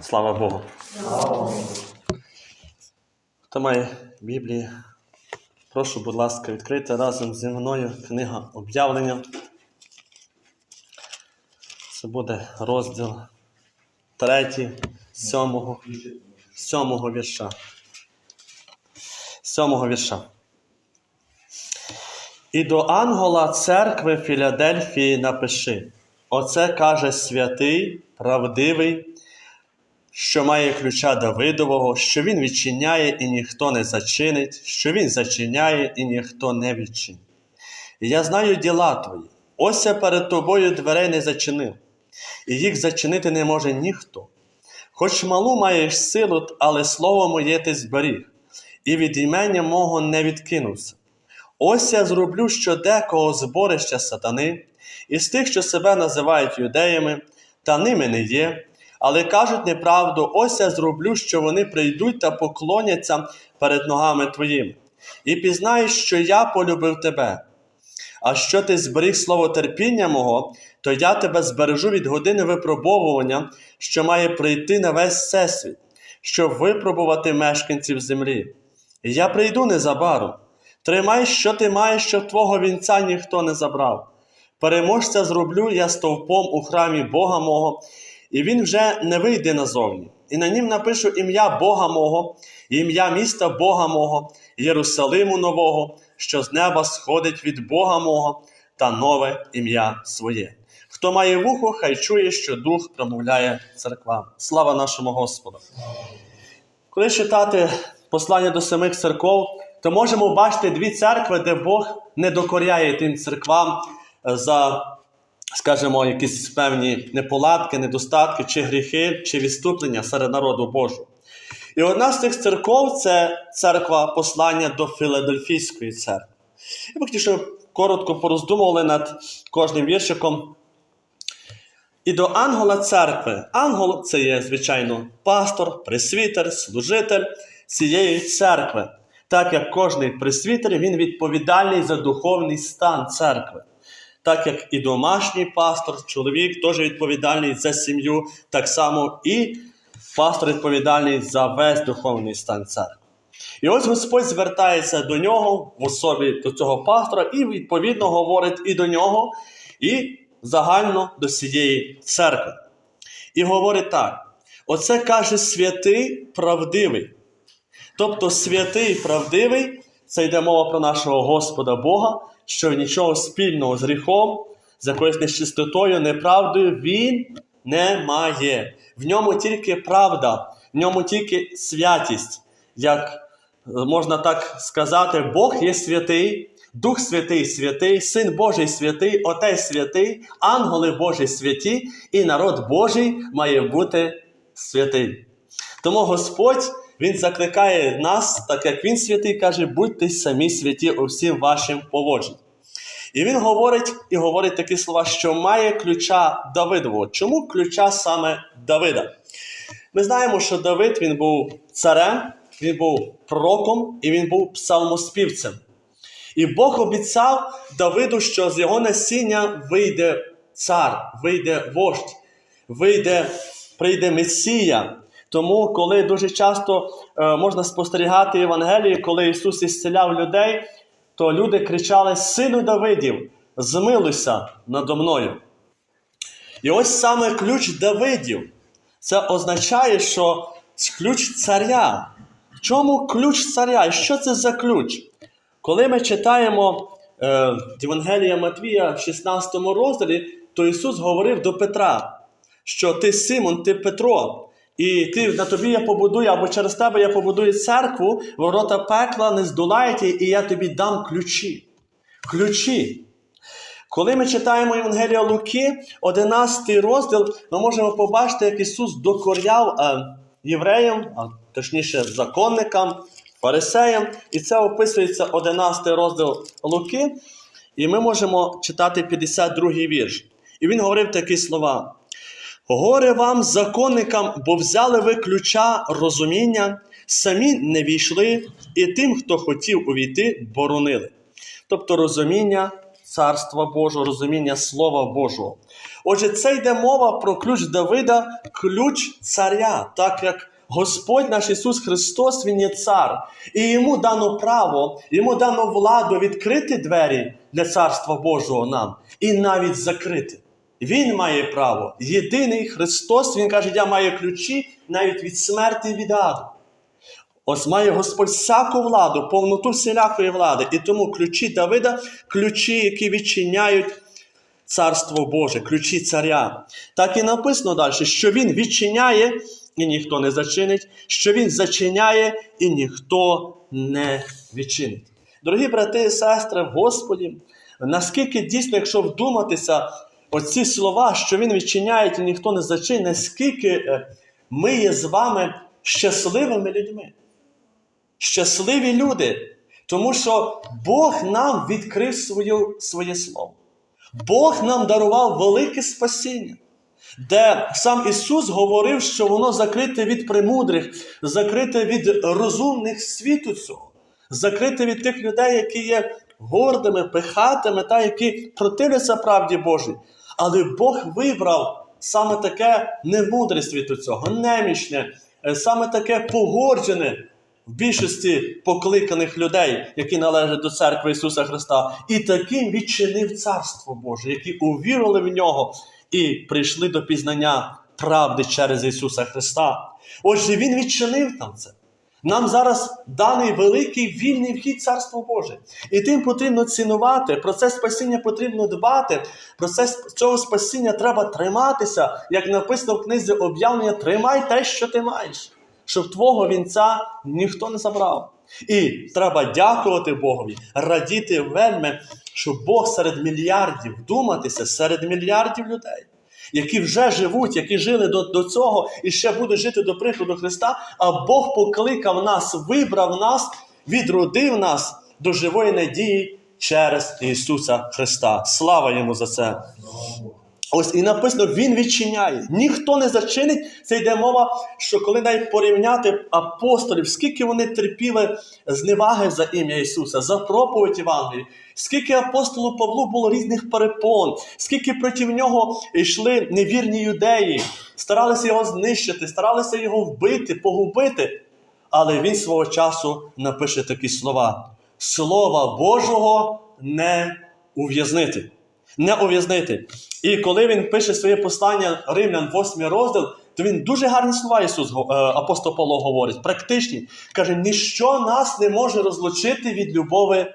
Слава Богу. Хто має Біблії, прошу, будь ласка, відкрити разом зі мною книга об'явлення. Це буде розділ 3, 7, 7 вірша. 7 вірша. І до ангела церкви Філадельфії напиши: Оце каже святий, правдивий, що має ключа Давидового, що він відчиняє і ніхто не зачинить, що він зачиняє і ніхто не відчинить. І я знаю діла твої. Ось я перед тобою дверей не зачинив, і їх зачинити не може ніхто. Хоч малу маєш силу, але слово моє ти зберіг, і від імення мого не відкинувся. Ось я зроблю що декого зборища сатани, із тих, що себе називають юдеями, та ними не є, але кажуть неправду, ось я зроблю, що вони прийдуть та поклоняться перед ногами твоїми. І пізнаєш, що я полюбив тебе. А що ти зберіг слово терпіння мого, то я тебе збережу від години випробовування, що має прийти на весь всесвіт, щоб випробувати мешканців землі. І я прийду незабаром. Тримай, що ти маєш, щоб твого вінця ніхто не забрав. Переможця зроблю я стовпом у храмі Бога мого, і він вже не вийде назовні. І на нім напишу ім'я Бога мого, ім'я міста Бога мого, Єрусалиму нового, що з неба сходить від Бога мого, та нове ім'я своє. Хто має вухо, хай чує, що Дух промовляє церквам. Слава нашому Господу! Коли читати послання до самих церков, то можемо бачити дві церкви, де Бог не докоряє тим церквам е, за, скажімо, якісь певні неполадки, недостатки, чи гріхи, чи відступлення серед народу Божого. І одна з цих церков це церква послання до Філадельфійської церкви. Я б хотів, коротко пороздумували над кожним віршиком. І до ангела церкви. Ангел це є, звичайно, пастор, пресвітер, служитель цієї церкви. Так як кожний пресвітер, він відповідальний за духовний стан церкви. Так як і домашній пастор, чоловік теж відповідальний за сім'ю, так само і пастор відповідальний за весь духовний стан церкви. І ось Господь звертається до нього в особі до цього пастора, і відповідно говорить і до нього, і загально до всієї церкви. І говорить так: оце каже святий правдивий. Тобто святий правдивий, це йде мова про нашого Господа Бога, що нічого спільного з гріхом, з якоюсь нечистотою, неправдою він не має. В ньому тільки правда, в ньому тільки святість. Як можна так сказати, Бог є святий, Дух Святий святий, Син Божий святий, Отець святий, ангели Божі святі, і народ Божий має бути святий. Тому Господь Він закликає нас, так як Він святий, каже, будьте самі святі у всім вашим поводженням. І він говорить і говорить такі слова, що має ключа Давидового. Чому ключа саме Давида? Ми знаємо, що Давид він був царем, він був пророком і він був псалмоспівцем. І Бог обіцяв Давиду, що з його насіння вийде цар, вийде вождь, вийде, прийде Месія. Тому, коли дуже часто е, можна спостерігати Євангелії, коли Ісус ісцеляв людей, то люди кричали: Сину Давидів, змилуйся надо мною. І ось саме ключ Давидів. Це означає, що ключ царя. В чому ключ царя? І що це за ключ? Коли ми читаємо е, Євангелія Матвія в 16 розділі, то Ісус говорив до Петра, що ти Симон, ти Петро, і ти на тобі я побудую, або через тебе я побудую церкву, ворота пекла не здолають, і я тобі дам ключі. Ключі. Коли ми читаємо Євангелія Луки, 11 розділ, ми можемо побачити, як Ісус докоряв е, євреям, а точніше законникам, фарисеям. І це описується 11 розділ Луки. І ми можемо читати 52 вірш. І він говорив такі слова. Горе вам, законникам, бо взяли ви ключа розуміння, самі не війшли, і тим, хто хотів увійти, боронили. Тобто розуміння Царства Божого, розуміння Слова Божого. Отже, це йде мова про ключ Давида, ключ царя, так як Господь наш Ісус Христос, Він є цар, і йому дано право, йому дано владу відкрити двері для Царства Божого нам і навіть закрити. Він має право. Єдиний Христос, Він каже, я маю ключі навіть від смерті від аду. Ось має Господь всяку владу, повноту всілякої влади. І тому ключі Давида, ключі, які відчиняють Царство Боже, ключі царя. Так і написано далі, що він відчиняє і ніхто не зачинить, що він зачиняє і ніхто не відчинить. Дорогі брати і сестри, Господі, наскільки дійсно, якщо вдуматися, оці слова, що він відчиняє і ніхто не зачинить, наскільки е, ми є з вами щасливими людьми. Щасливі люди, тому що Бог нам відкрив свою, своє слово. Бог нам дарував велике спасіння, де сам Ісус говорив, що воно закрите від премудрих, закрите від розумних світу цього, закрите від тих людей, які є гордими, пихатими, та які противляться правді Божій. Але Бог вибрав саме таке немудре світу цього, немічне, е, саме таке погоджене в більшості покликаних людей, які належать до церкви Ісуса Христа, і таким відчинив Царство Боже, які увірували в нього і прийшли до пізнання правди через Ісуса Христа. Отже, Він відчинив там це. Нам зараз даний великий вільний вхід Царство Боже. І тим потрібно цінувати, про це спасіння потрібно дбати, про це цього спасіння треба триматися, як написано в книзі об'явлення, тримай те, що ти маєш щоб твого вінця ніхто не забрав. І треба дякувати Богові, радіти вельми, що Бог серед мільярдів, думатися серед мільярдів людей, які вже живуть, які жили до, до цього і ще будуть жити до приходу Христа. А Бог покликав нас, вибрав нас, відродив нас до живої надії через Ісуса Христа. Слава йому за це! Ось і написано, Він відчиняє. Ніхто не зачинить. Це йде мова, що коли навіть порівняти апостолів, скільки вони терпіли зневаги за ім'я Ісуса, за проповідь Євангелії, скільки апостолу Павлу було різних перепон, скільки проти нього йшли невірні юдеї, старалися його знищити, старалися його вбити, погубити. Але він свого часу напише такі слова: Слова Божого не ув'язнити не ув'язнити. І коли він пише своє послання Римлян, 8 розділ, то він дуже гарні слова Ісус, е, апостол Павло говорить, практичні. Каже, ніщо нас не може розлучити від любови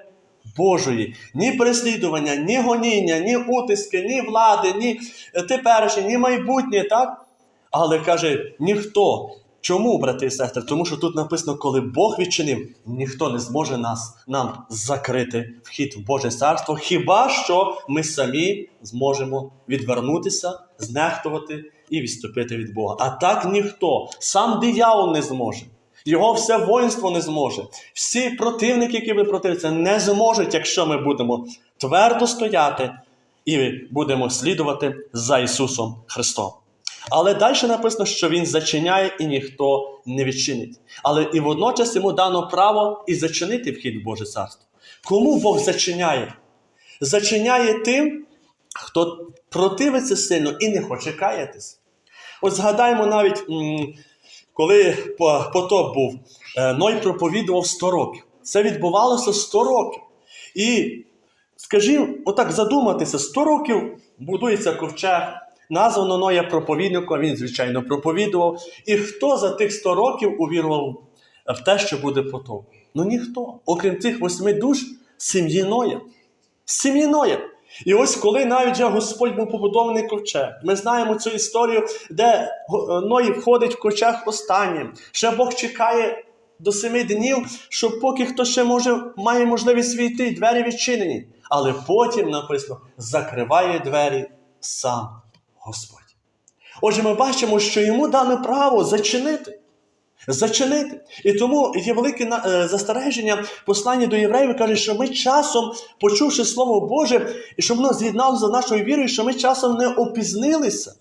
Божої. Ні переслідування, ні гоніння, ні утиски, ні влади, ні теперішнє, ні майбутнє, так? Але каже, ніхто. Чому, брати і сестри? Тому що тут написано, коли Бог відчинив, ніхто не зможе нас нам закрити вхід в Боже царство, хіба що ми самі зможемо відвернутися, знехтувати і відступити від Бога. А так ніхто, сам диявол не зможе. Його все воїнство не зможе. Всі противники, які ви противляться, не зможуть, якщо ми будемо твердо стояти і будемо слідувати за Ісусом Христом. Але далі написано, що він зачиняє і ніхто не відчинить. Але і водночас йому дано право і зачинити вхід в Боже царство. Кому Бог зачиняє? Зачиняє тим, хто противиться сильно і не хоче каятись. От згадаємо навіть, коли потоп був, е, Ной проповідував 100 років. Це відбувалося 100 років. І, скажімо, отак задуматися, 100 років будується ковчег. Названо Ноя проповідником, він, звичайно, проповідував. І хто за тих 100 років увірував в те, що буде потоп? Ну ніхто. Окрім цих восьми душ, сім'ї Ноя. Сім'ї Ноя. І ось коли навіть вже Господь був побудований ковчег, ми знаємо цю історію, де Ной входить в ковчег останнім. Ще Бог чекає до семи днів, що поки хто ще може, має можливість війти, двері відчинені. Але потім написано, закриває двері сам. Господь. Отже, ми бачимо, що йому дане право зачинити. Зачинити. І тому є велике е, застереження послання до євреїв, каже, що ми часом, почувши Слово Боже, і щоб воно з'єдналося за нашою вірою, що ми часом не опізнилися.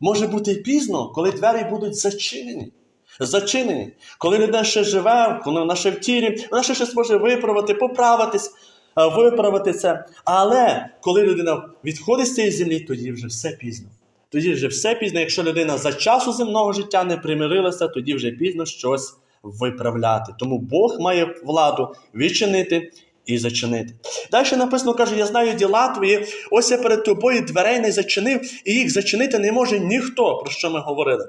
Може бути пізно, коли двері будуть зачинені. Зачинені. Коли людина ще живе, коли вона ще в тілі, вона ще щось може виправити, поправитись. е, виправити це. Але коли людина відходить з цієї землі, тоді вже все пізно. Тоді вже все пізно. Якщо людина за часу земного життя не примирилася, тоді вже пізно щось виправляти. Тому Бог має владу відчинити і зачинити. Далі написано, каже: Я знаю діла твої, ось я перед тобою дверей не зачинив, і їх зачинити не може ніхто, про що ми говорили.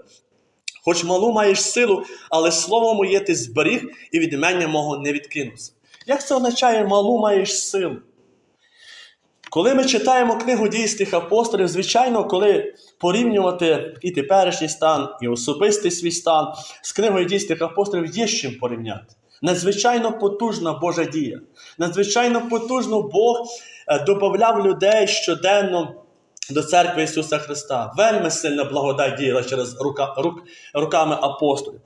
Хоч малу маєш силу, але слово моє ти зберіг і від мене мого не відкинувся. Як це означає малу маєш силу? Коли ми читаємо книгу дійсних апостолів, звичайно, коли порівнювати і теперішній стан, і особистий свій стан з книгою дійсних апостолів є з чим порівняти. Надзвичайно потужна Божа дія. Надзвичайно потужно Бог е, додавав людей щоденно до церкви Ісуса Христа. Вельми сильна благодать діяла через рука, рук, руками апостолів.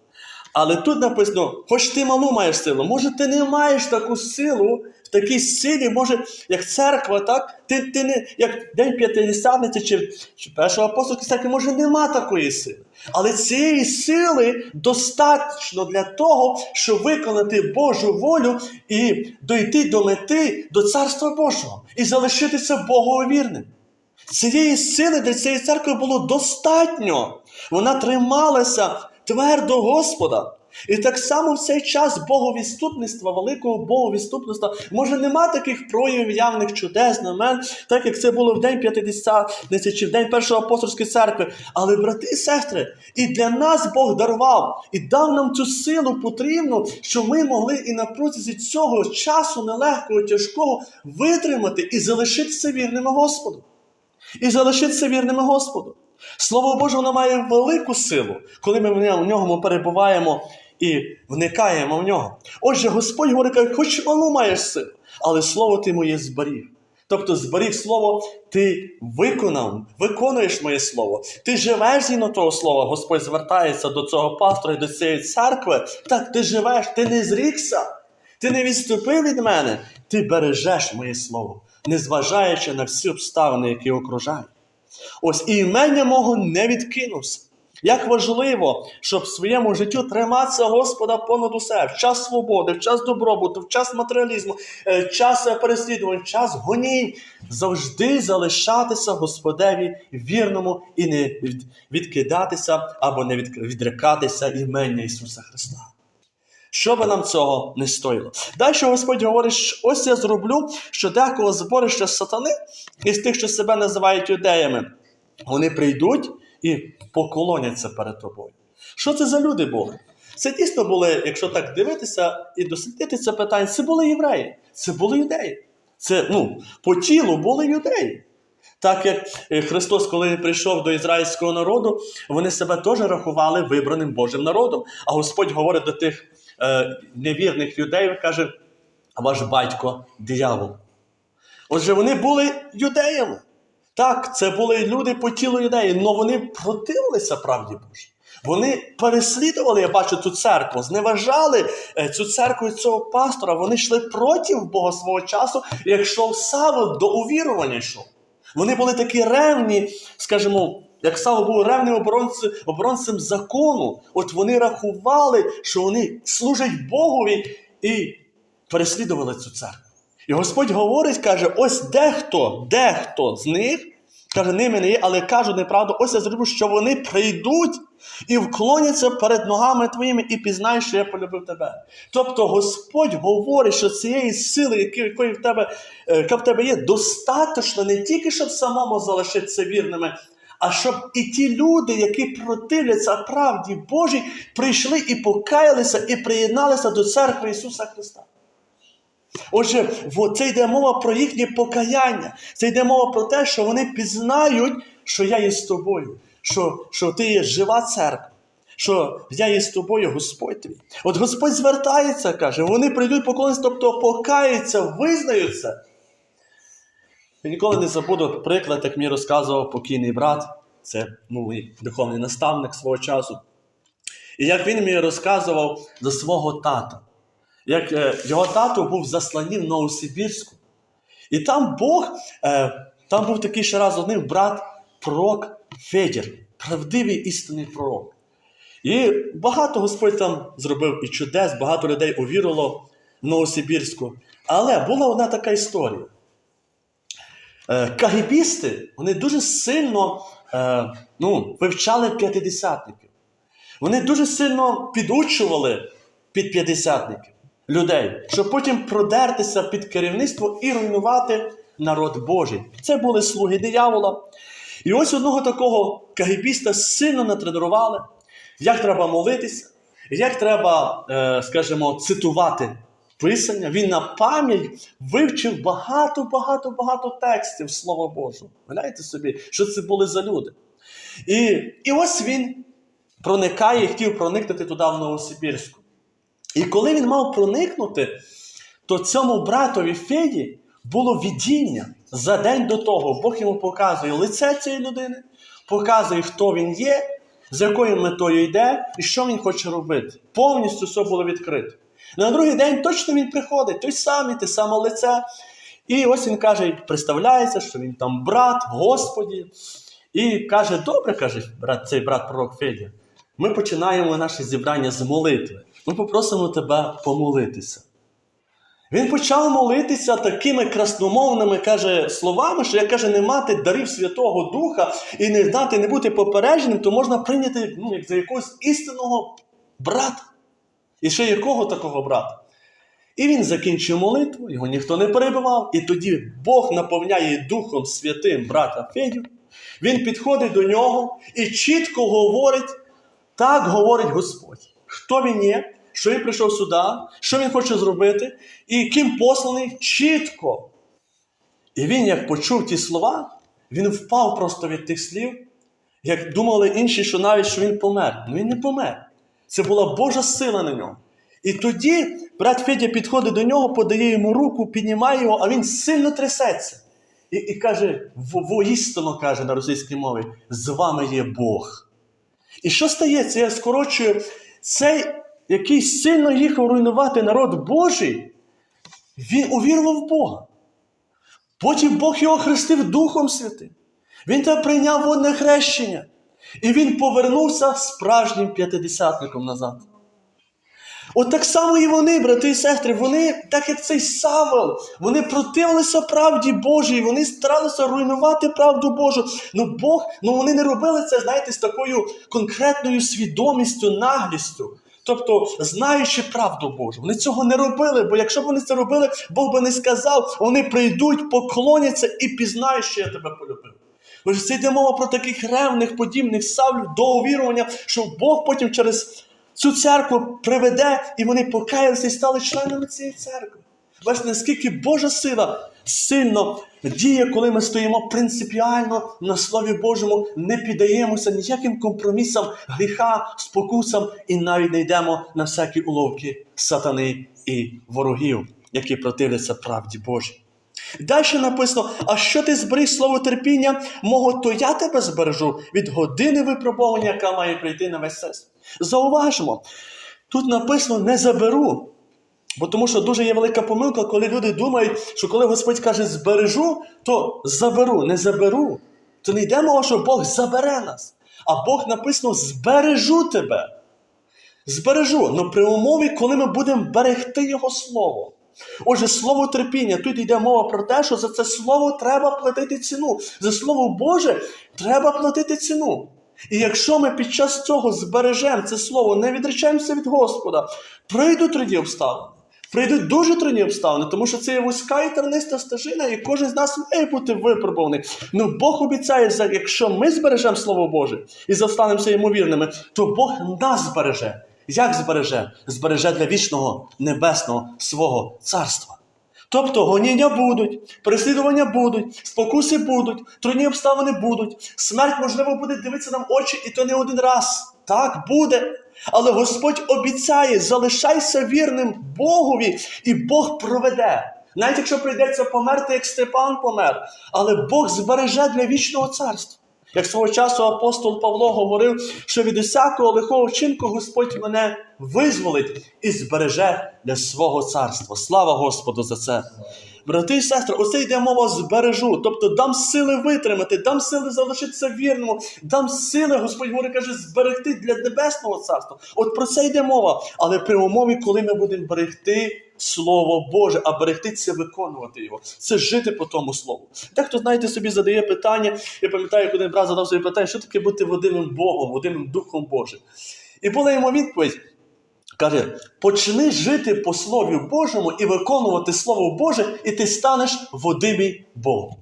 Але тут написано, хоч ти малу маєш силу, може ти не маєш таку силу, в такій силі, може, як церква, так? Ти, ти не, як День П'ятидесятниці чи, чи першого апостольської церкви, може, нема такої сили. Але цієї сили достатньо для того, щоб виконати Божу волю і дойти до мети, до Царства Божого і залишитися Богові вірним. Цієї сили для цієї церкви було достатньо. Вона трималася твердо Господа. І так само в цей час боговіступництва, великого боговіступництва, може нема таких проявів явних чудес, знамен, так як це було в День П'ятидесятниці чи в День Першої апостольської церкви. Але, брати і сестри, і для нас Бог дарував і дав нам цю силу потрібну, щоб ми могли і на протязі цього часу нелегкого, тяжкого витримати і залишитися вірними Господу і залишитися вірними Господу. Слово Боже, воно має велику силу, коли ми в ньому перебуваємо і вникаємо в нього. Отже, Господь говорить, каже, хоч малу маєш силу, але слово ти моє зберіг. Тобто зберіг слово, ти виконав, виконуєш моє слово. Ти живеш згідно того слова. Господь звертається до цього пастора і до цієї церкви. Так, ти живеш, ти не зрікся, ти не відступив від мене, ти бережеш моє слово, незважаючи на всі обставини, які окружають. Ось і імення мого не відкинувся. Як важливо, щоб в своєму життю триматися Господа понад усе, в час свободи, в час добробуту, в час матеріалізму, е, в час е, переслідувань, в час гонінь, завжди залишатися Господеві вірному і не відкидатися або не від- відрекатися імення Ісуса Христа. Що би нам цього не стоїло. Далі Господь говорить, ось я зроблю, що декого зборище сатани із тих, що себе називають юдеями, вони прийдуть і поклоняться перед тобою. Що це за люди були? Це дійсно були, якщо так дивитися і дослідити це питання, це були євреї, це були юдеї. Це ну, по тілу були юдеї. Так як е, Христос, коли прийшов до ізраїльського народу, вони себе теж рахували вибраним Божим народом. А Господь говорить до тих е, невірних юдеїв, каже, ваш батько диявол. Отже, вони були юдеями. Так, це були люди по тілу юдеї, але вони противилися правді Божій. Вони переслідували, я бачу, цю церкву, зневажали е, цю церкву і цього пастора. Вони йшли проти Бога свого часу, якщо Савл до увірування йшов. Вони були такі ревні, скажімо, як Савл був ревним оборонцем, оборонцем закону. От вони рахували, що вони служать Богові і переслідували цю церкву. І Господь говорить, каже: ось дехто, дехто з них, каже, ними не є, але кажу неправду, ось я зроблю, що вони прийдуть і вклоняться перед ногами твоїми і пізнаєш, що я полюбив тебе. Тобто Господь говорить, що цієї сили, якої в тебе, е, яка в тебе є, достатньо не тільки, щоб самому залишитися вірними, а щоб і ті люди, які противляться правді Божій, прийшли і покаялися, і приєдналися до церкви Ісуса Христа. Отже, це йде мова про їхнє покаяння. Це йде мова про те, що вони пізнають, що я є з тобою, що, що ти є жива церква, що я є з тобою, Господь твій. От Господь звертається, каже, вони прийдуть поклонитися, тобто покаються, визнаються. Я ніколи не забуду приклад, як мені розказував покійний брат, це мій духовний наставник свого часу. І як він мені розказував за свого тата як е, його тато був в засланні в Новосибірську. І там Бог, е, там був такий ще раз одним брат пророк Федір, правдивий істинний пророк. І багато Господь там зробив і чудес, багато людей увірило в Новосибірську. Але була одна така історія. Е, Кагібісти вони дуже сильно е, ну, вивчали п'ятидесятників. Вони дуже сильно підучували під п'ятдесятників людей, щоб потім продертися під керівництво і руйнувати народ Божий. Це були слуги диявола. І ось одного такого кагібіста сильно натренували, як треба молитися, як треба, е, скажімо, цитувати Писання. Він на пам'ять вивчив багато, багато, багато текстів Слова Божого. Уявляєте собі, що це були за люди? І, і ось він проникає хотів проникнути туди в Новосибірську. І коли він мав проникнути, то цьому братові Феді було видіння за день до того. Бог йому показує лице цієї людини, показує, хто він є, з якою метою йде і що він хоче робити. Повністю все було відкрито. На другий день точно він приходить, той самий, те саме лице. І ось він каже, представляється, що він там брат в Господі. І каже: добре, каже брат, цей брат пророк Федя, ми починаємо наше зібрання з молитви. Ми попросимо тебе помолитися. Він почав молитися такими красномовними каже, словами, що як каже, не мати дарів Святого Духа і не знати, не бути попередженим, то можна прийняти ну, як за якогось істинного брата. І ще якого такого брата? І він закінчив молитву, його ніхто не перебивав. І тоді Бог наповняє Духом Святим брата Федю. Він підходить до нього і чітко говорить, так говорить Господь. Хто він є, що він прийшов сюди, що він хоче зробити, і ким посланий чітко. І він, як почув ті слова, він впав просто від тих слів, як думали інші, що навіть що він помер. Ну він не помер. Це була Божа сила на ньому. І тоді брат Федя підходить до нього, подає йому руку, піднімає його, а він сильно трясеться. І, і каже: воістину каже на російській мові, з вами є Бог. І що стається? Я скорочую, цей, який сильно їхав руйнувати народ Божий, він увірував в Бога. Потім Бог його хрестив Духом Святим. Він там прийняв водне хрещення. І він повернувся справжнім п'ятидесятником назад. От так само і вони, брати і сестри, вони, так як цей Савел, вони противилися правді Божій, вони старалися руйнувати правду Божу. Ну Бог, ну вони не робили це, знаєте, з такою конкретною свідомістю, наглістю. Тобто, знаючи правду Божу, вони цього не робили, бо якщо б вони це робили, Бог би не сказав, вони прийдуть, поклоняться і пізнають, що я тебе полюбив. Ось це йде мова про таких ревних, подібних савлів до увірування, що Бог потім через цю церкву приведе, і вони покаялися і стали членами цієї церкви. Бачите, наскільки Божа сила сильно діє, коли ми стоїмо принципіально на Слові Божому, не піддаємося ніяким компромісам, гріха, спокусам і навіть не йдемо на всякі уловки сатани і ворогів, які противляться правді Божій. Далі написано: а що ти зберіг слово терпіння, мого, то я тебе збережу від години випробування, яка має прийти на весь світ. Зауважимо, тут написано не заберу. Бо тому що дуже є велика помилка, коли люди думають, що коли Господь каже збережу, то заберу, не заберу. То не йде мова, що Бог забере нас. А Бог написано збережу тебе. Збережу, але при умові, коли ми будемо берегти Його Слово. Отже, слово терпіння, тут йде мова про те, що за це слово треба платити ціну. За слово Боже треба платити ціну. І якщо ми під час цього збережемо це слово, не відречемося від Господа, прийдуть трудні обставини. Прийдуть дуже трудні обставини, тому що це є вузька і терниста стежина, і кожен з нас має бути випробований. Ну Бог обіцяє, якщо ми збережемо Слово Боже і застанемося ймовірними, то Бог нас збереже. Як збереже? Збереже для вічного небесного свого царства. Тобто гоніння будуть, переслідування будуть, спокуси будуть, трудні обставини будуть, смерть, можливо, буде дивитися нам очі, і то не один раз. Так буде. Але Господь обіцяє, залишайся вірним Богові, і Бог проведе. Навіть якщо прийдеться померти, як Степан помер, але Бог збереже для вічного царства. Як свого часу апостол Павло говорив, що від усякого лихого вчинку Господь мене визволить і збереже для свого царства. Слава Господу за це. Брати і сестри, оце йде мова збережу. Тобто дам сили витримати, дам сили залишитися вірному, дам сили, Господь говорить, каже, зберегти для небесного царства. От про це йде мова. Але при умові, коли ми будемо берегти Слово Боже, а берегти виконувати його. Це жити по тому слову. Дехто, знаєте, собі задає питання. Я пам'ятаю, як один брат задав собі питання, що таке бути водимим Богом, водимим Духом Божим. І була йому відповідь. Каже, почни жити по Слові Божому і виконувати Слово Боже, і ти станеш водимий Богом.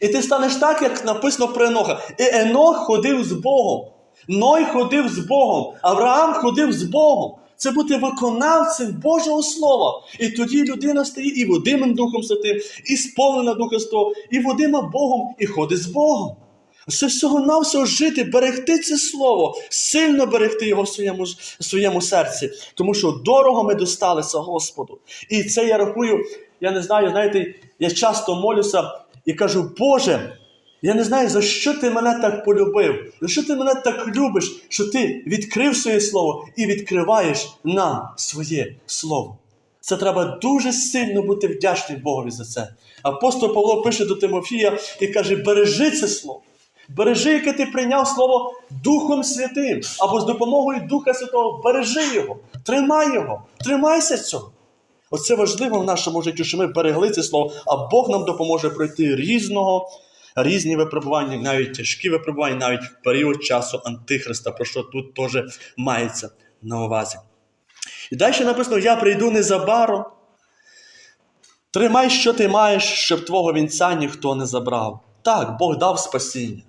І ти станеш так, як написано про Еноха. І Енох ходив з Богом. Ной ходив з Богом, Авраам ходив з Богом. Це бути виконавцем Божого Слова. І тоді людина стає і водимим Духом Святим, і сповнена Духа Святого, і водима Богом, і ходить з Богом. Це всього навсього жити, берегти це слово, сильно берегти його в своєму, в своєму серці, тому що дорого ми досталися Господу. І це я рахую, я не знаю, знаєте, я часто молюся і кажу, Боже, я не знаю, за що ти мене так полюбив, за що ти мене так любиш, що ти відкрив своє слово і відкриваєш нам своє слово. Це треба дуже сильно бути вдячним Богові за це. Апостол Павло пише до Тимофія і каже: бережи це слово. Бережи, яке ти прийняв слово Духом Святим або з допомогою Духа Святого. Бережи його, тримай його, тримайся цього. Оце важливо в нашому житті, що ми берегли це слово, а Бог нам допоможе пройти різного, різні випробування, навіть тяжкі випробування, навіть в період часу Антихриста, про що тут теж мається на увазі. І далі написано: Я прийду незабаром. Тримай, що ти маєш, щоб твого вінця ніхто не забрав. Так, Бог дав спасіння.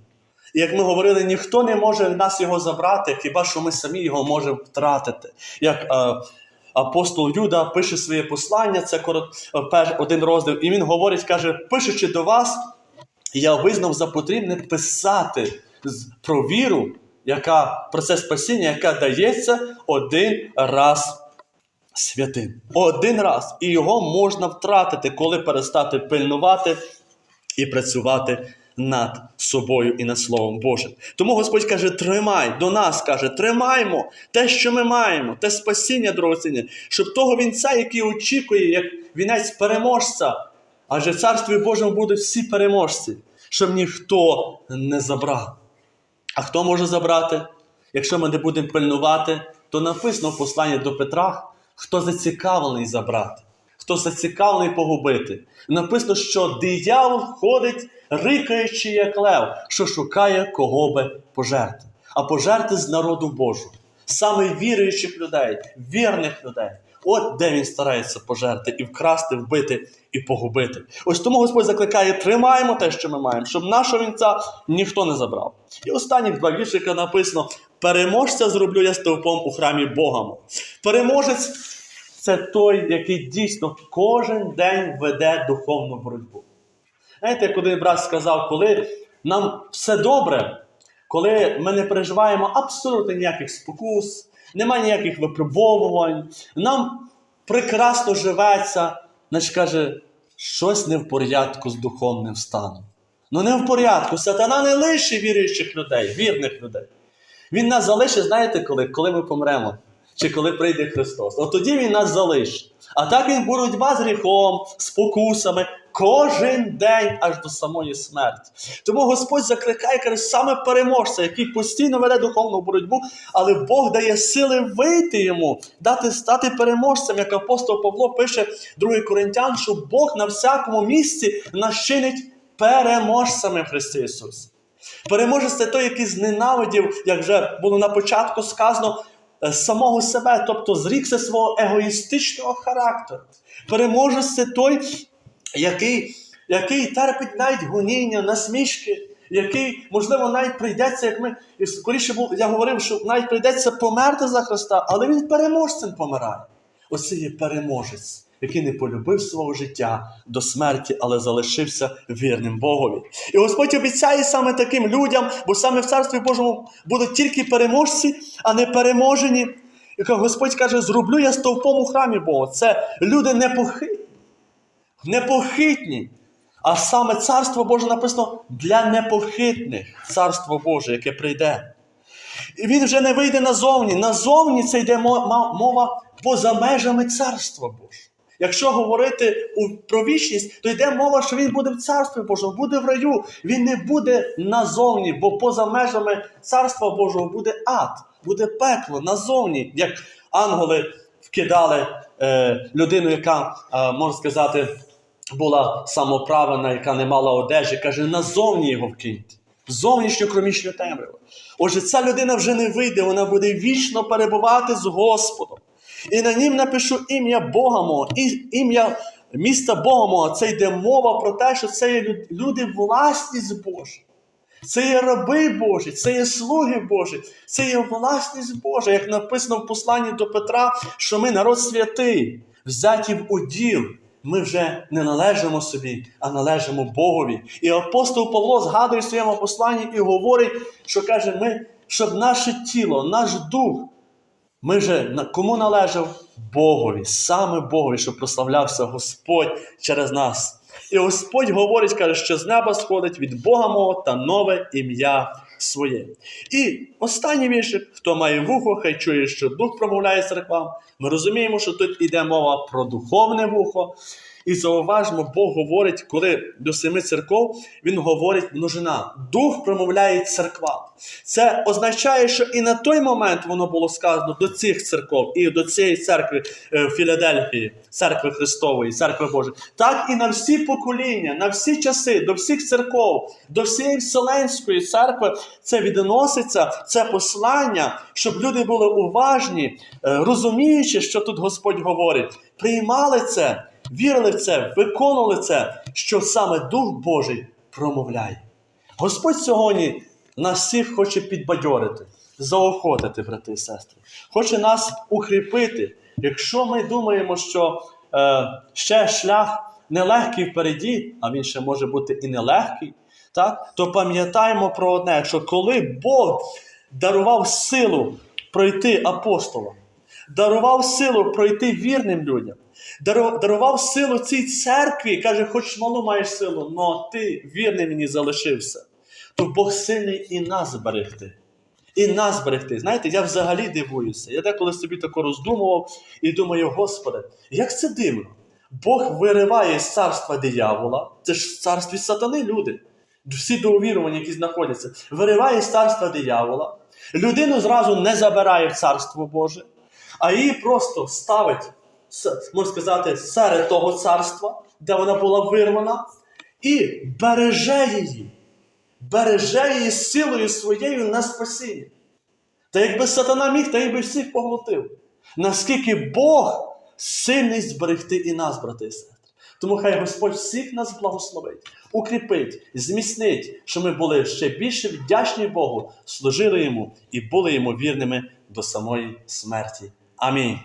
І як ми говорили, ніхто не може нас його забрати, хіба що ми самі його можемо втратити. Як е, апостол Юда пише своє послання, це е, один розділ, і він говорить, каже, пишучи до вас, я визнав за потрібне писати про віру, яка про це спасіння, яка дається один раз святим. Один раз. І його можна втратити, коли перестати пильнувати і працювати над собою і над Словом Божим. Тому Господь каже: тримай до нас, каже, тримаймо те, що ми маємо, те спасіння дорогоціння, щоб того вінця, який очікує, як вінець переможця, адже в Царстві Божому будуть всі переможці, щоб ніхто не забрав. А хто може забрати? Якщо ми не будемо пильнувати, то написано в посланні до Петра, хто зацікавлений забрати, хто зацікавлений погубити. Написано, що диявол ходить, рикаючи, як лев, що шукає кого би пожерти. А пожерти з народу Божого, саме віруючих людей, вірних людей. От де він старається пожерти і вкрасти, вбити і погубити. Ось тому Господь закликає: тримаємо те, що ми маємо, щоб нашого вінця ніхто не забрав. І останніх два віршика написано: переможця зроблю я стовпом у храмі Бога. Переможець це той, який дійсно кожен день веде духовну боротьбу. Знаєте, як один брат сказав, коли нам все добре, коли ми не переживаємо абсолютно ніяких спокус, немає ніяких випробовувань, нам прекрасно живеться, значить каже, щось не в порядку з духовним станом. Ну не в порядку. Сатана не лише віруючих людей, вірних людей. Він нас залишить, знаєте, коли? Коли ми помремо. Чи коли прийде Христос. От тоді Він нас залишить. А так він боротьба з гріхом, з покусами кожен день аж до самої смерті. Тому Господь закликає, каже, саме переможця, який постійно веде духовну боротьбу, але Бог дає сили вийти йому, дати стати переможцем, як апостол Павло пише 2 Коринтян, що Бог на всякому місці нас чинить переможцями Христі Ісусі. Переможець це той, який зненавидів, як вже було на початку сказано, е, самого себе, тобто зрікся свого егоїстичного характеру. Переможець це той, який, який терпить навіть гоніння, насмішки, який, можливо, навіть прийдеться, як ми скоріше був, я говорив, що навіть прийдеться померти за Христа, але він переможцем помирає. Оце є переможець, який не полюбив свого життя до смерті, але залишився вірним Богові. І Господь обіцяє саме таким людям, бо саме в Царстві Божому будуть тільки переможці, а не переможені. І Господь каже: зроблю я стовпом у храмі Бога. Це люди непохитні непохитні. А саме Царство Боже написано для непохитних Царство Боже, яке прийде. І він вже не вийде назовні. Назовні це йде мова поза межами Царства Божого. Якщо говорити про вічність, то йде мова, що він буде в Царстві Божому, буде в раю. Він не буде назовні, бо поза межами Царства Божого буде ад, буде пекло назовні, як ангели кидали е, людину, яка, е, можна сказати, була самоправена, яка не мала одежі, каже, назовні його вкиньте. В зовнішню кромішню темряву. Отже, ця людина вже не вийде, вона буде вічно перебувати з Господом. І на нім напишу ім'я Бога мого, ім'я міста Бога мого. Це йде мова про те, що це є люди власність Божа. Це є раби Божі, це є слуги Божі, це є власність Божа, як написано в посланні до Петра, що ми народ святий, взяті в уділ. Ми вже не належимо собі, а належимо Богові. І апостол Павло згадує в своєму посланні і говорить, що каже, ми, щоб наше тіло, наш дух, ми же на- кому належав? Богові, саме Богові, щоб прославлявся Господь через нас. І Господь говорить, каже, що з неба сходить від Бога мого та нове ім'я своє. І останній віршик, хто має вухо, хай чує, що дух промовляє церквам. Ми розуміємо, що тут іде мова про духовне вухо. І зауважмо, Бог говорить, коли до семи церков, Він говорить множина. Дух промовляє церква. Це означає, що і на той момент воно було сказано до цих церков і до цієї церкви е, в Філадельфії, церкви Христової, церкви Божої, так і на всі покоління, на всі часи, до всіх церков, до всієї Вселенської церкви це відноситься, це послання, щоб люди були уважні, е, розуміючи, що тут Господь говорить, приймали це, вірили в це, виконували це, що саме Дух Божий промовляє. Господь сьогодні нас всіх хоче підбадьорити, заохотити, брати і сестри. Хоче нас укріпити. Якщо ми думаємо, що е, ще шлях нелегкий впереді, а він ще може бути і нелегкий, так, то пам'ятаємо про одне, що коли Бог дарував силу пройти апостолам, дарував силу пройти вірним людям, дарував силу цій церкві, каже, хоч малу маєш силу, але ти вірний мені залишився. То Бог сильний і нас зберегти. І нас зберегти. Знаєте, я взагалі дивуюся. Я деколи собі тако роздумував і думаю, Господи, як це дивно? Бог вириває з царства диявола, це ж в царстві сатани люди, всі доувірування, які знаходяться, вириває з царства диявола, людину зразу не забирає в царство Боже, а її просто ставить, можна сказати, серед того царства, де вона була вирвана, і береже її береже її силою своєю на спасіння. Та якби сатана міг, та й би всіх поглотив. Наскільки Бог сильний зберегти і нас, брати і сестри. Тому хай Господь всіх нас благословить, укріпить, зміцнить, що ми були ще більше вдячні Богу, служили йому і були йому вірними до самої смерті. I mean,